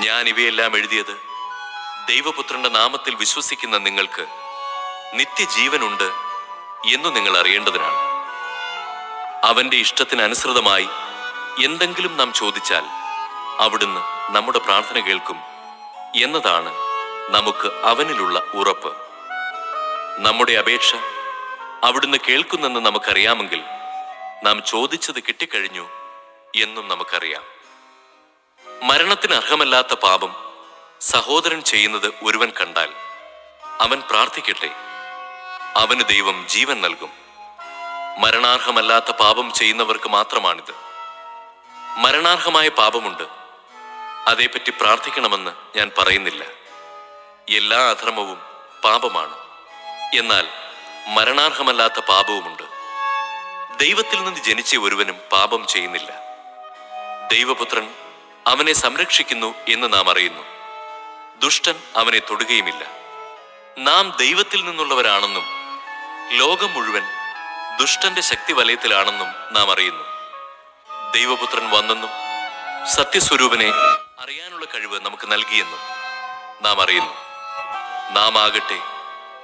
ഞാൻ ഇവയെല്ലാം എഴുതിയത് ദൈവപുത്രന്റെ നാമത്തിൽ വിശ്വസിക്കുന്ന നിങ്ങൾക്ക് നിത്യജീവനുണ്ട് എന്ന് നിങ്ങൾ അറിയേണ്ടതിനാണ്. അവന്റെ ഇഷ്ടത്തിനനുസൃതമായി എന്തെങ്കിലും നാം ചോദിച്ചാൽ അവിടുന്ന് നമ്മുടെ പ്രാർത്ഥന കേൾക്കും എന്നതാണ് നമുക്ക് അവനിലുള്ള ഉറപ്പ്. നമ്മുടെ അപേക്ഷ അവിടുന്ന് കേൾക്കുന്നെന്ന് നമുക്കറിയാമെങ്കിൽ നാം ചോദിച്ചത് കിട്ടിക്കഴിഞ്ഞു എന്നും നമുക്കറിയാം. മരണത്തിന് അർഹമല്ലാത്ത പാപം സഹോദരൻ ചെയ്യുന്നത് ഒരുവൻ കണ്ടാൽ അവൻ പ്രാർത്ഥിക്കട്ടെ. അവന് ദൈവം ജീവൻ നൽകും. മരണാർഹമല്ലാത്ത പാപം ചെയ്യുന്നവർക്ക് മാത്രമാണിത്. മരണാർഹമായ പാപമുണ്ട്. അതേപ്പറ്റി പ്രാർത്ഥിക്കണമെന്ന് ഞാൻ പറയുന്നില്ല. എല്ലാ അധർമ്മവും പാപമാണ്. എന്നാൽ മരണാർഹമല്ലാത്ത പാപവുമുണ്ട്. ദൈവത്തിൽ നിന്ന് ജനിച്ച ഒരുവനും പാപം ചെയ്യുന്നില്ല. ദൈവപുത്രൻ അവനെ സംരക്ഷിക്കുന്നു എന്ന് നാം അറിയുന്നു. ദുഷ്ടൻ അവനെ തൊടുകയുമില്ല. നാം ദൈവത്തിൽ നിന്നുള്ളവരാണെന്നും ലോകം മുഴുവൻ ദുഷ്ടന്റെ ശക്തി വലയത്തിലാണെന്നും നാം അറിയുന്നു. ദൈവപുത്രൻ വന്നെന്നും സത്യസ്വരൂപനെ അറിയാനുള്ള കഴിവ് നമുക്ക് നൽകിയെന്നും നാം അറിയുന്നു. നാം ആകട്ടെ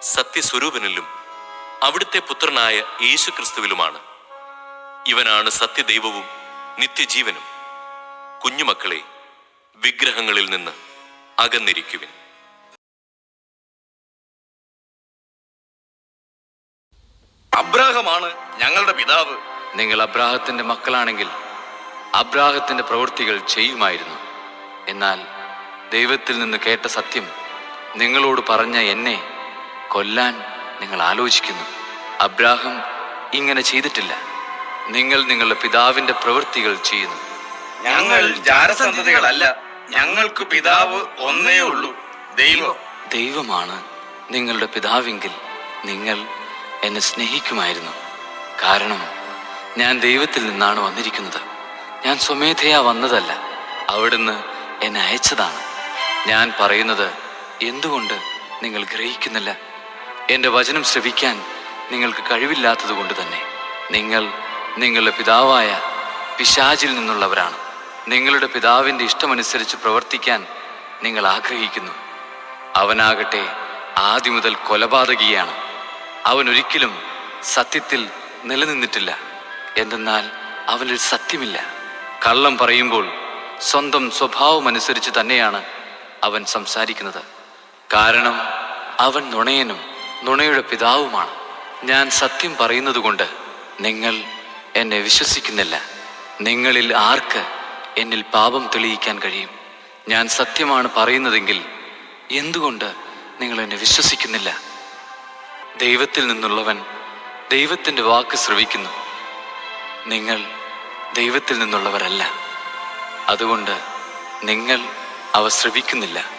സത്യസ്വരൂപനിലും അവിടുത്തെ പുത്രനായ യേശു ക്രിസ്തുവിലുമാണ് ഇവനാണ് സത്യദൈവവും നിത്യജീവനും. കുഞ്ഞുമക്കളെ വിഗ്രഹങ്ങളിൽ നിന്ന് അകന്നിരിക്കുവിൻ. അബ്രാഹമാണ് ഞങ്ങളുടെ പിതാവ്. നിങ്ങൾ അബ്രാഹത്തിന്റെ മക്കളാണെങ്കിൽ അബ്രാഹത്തിന്റെ പ്രവൃത്തികൾ ചെയ്യുമായിരുന്നു. എന്നാൽ ദൈവത്തിൽ നിന്ന് കേട്ട സത്യം നിങ്ങളോട് പറഞ്ഞ എന്നെ കൊല്ലാൻ നിങ്ങൾ ആലോചിക്കുന്നു. അബ്രാഹം ഇങ്ങനെ ചെയ്തിട്ടില്ല. നിങ്ങൾ നിങ്ങളുടെ പിതാവിന്റെ പ്രവൃത്തികൾ ചെയ്യുന്നു. ഞങ്ങൾ ജാരസന്തതികളല്ല ഞങ്ങൾക്ക് പിതാവ് ഒന്നേ ഉള്ളൂ. ദൈവം. ദൈവമാണ് നിങ്ങളുടെ പിതാവെങ്കിൽ നിങ്ങൾ എന്നെ സ്നേഹിക്കുമായിരുന്നു. കാരണം ഞാൻ ദൈവത്തിൽ നിന്നാണ് വന്നിരിക്കുന്നത്. ഞാൻ സ്വമേധയാ വന്നതല്ല. അവിടുന്ന് എന്നെ അയച്ചതാണ്. ഞാൻ പറയുന്നത് എന്തുകൊണ്ട് നിങ്ങൾ ഗ്രഹിക്കുന്നില്ല? എന്റെ വചനം ശ്രവിക്കാൻ നിങ്ങൾക്ക് കഴിവില്ലാത്തത് കൊണ്ട് തന്നെ. നിങ്ങൾ നിങ്ങളുടെ പിതാവായ പിശാചിൽ നിന്നുള്ളവരാണ്. നിങ്ങളുടെ പിതാവിന്റെ ഇഷ്ടമനുസരിച്ച് പ്രവർത്തിക്കാൻ നിങ്ങൾ ആഗ്രഹിക്കുന്നു. അവനാകട്ടെ ആദ്യം മുതൽ കൊലപാതകിയാണ്. അവൻ ഒരിക്കലും സത്യത്തിൽ നിലനിന്നിട്ടില്ല. എന്തെന്നാൽ അവനിൽ സത്യമില്ല. കള്ളം പറയുമ്പോൾ സ്വന്തം സ്വഭാവമനുസരിച്ച് തന്നെയാണ് അവൻ സംസാരിക്കുന്നത്. കാരണം അവൻ നുണയനും നുണയുടെ പിതാവുമാണ്. ഞാൻ സത്യം പറയുന്നതുകൊണ്ട് നിങ്ങൾ എന്നെ വിശ്വസിക്കുന്നില്ല. നിങ്ങളിൽ ആർക്ക് എന്നിൽ പാപം തെളിയിക്കാൻ കഴിയും. ഞാൻ സത്യമാണ് പറയുന്നതെങ്കിൽ എന്തുകൊണ്ട് നിങ്ങൾ എന്നെ വിശ്വസിക്കുന്നില്ല? ദൈവത്തിൽ നിന്നുള്ളവൻ ദൈവത്തിന്റെ വാക്ക് ശ്രവിക്കുന്നു. നിങ്ങൾ ദൈവത്തിൽ നിന്നുള്ളവരല്ല. അതുകൊണ്ട് നിങ്ങൾ അവ ശ്രവിക്കുന്നില്ല.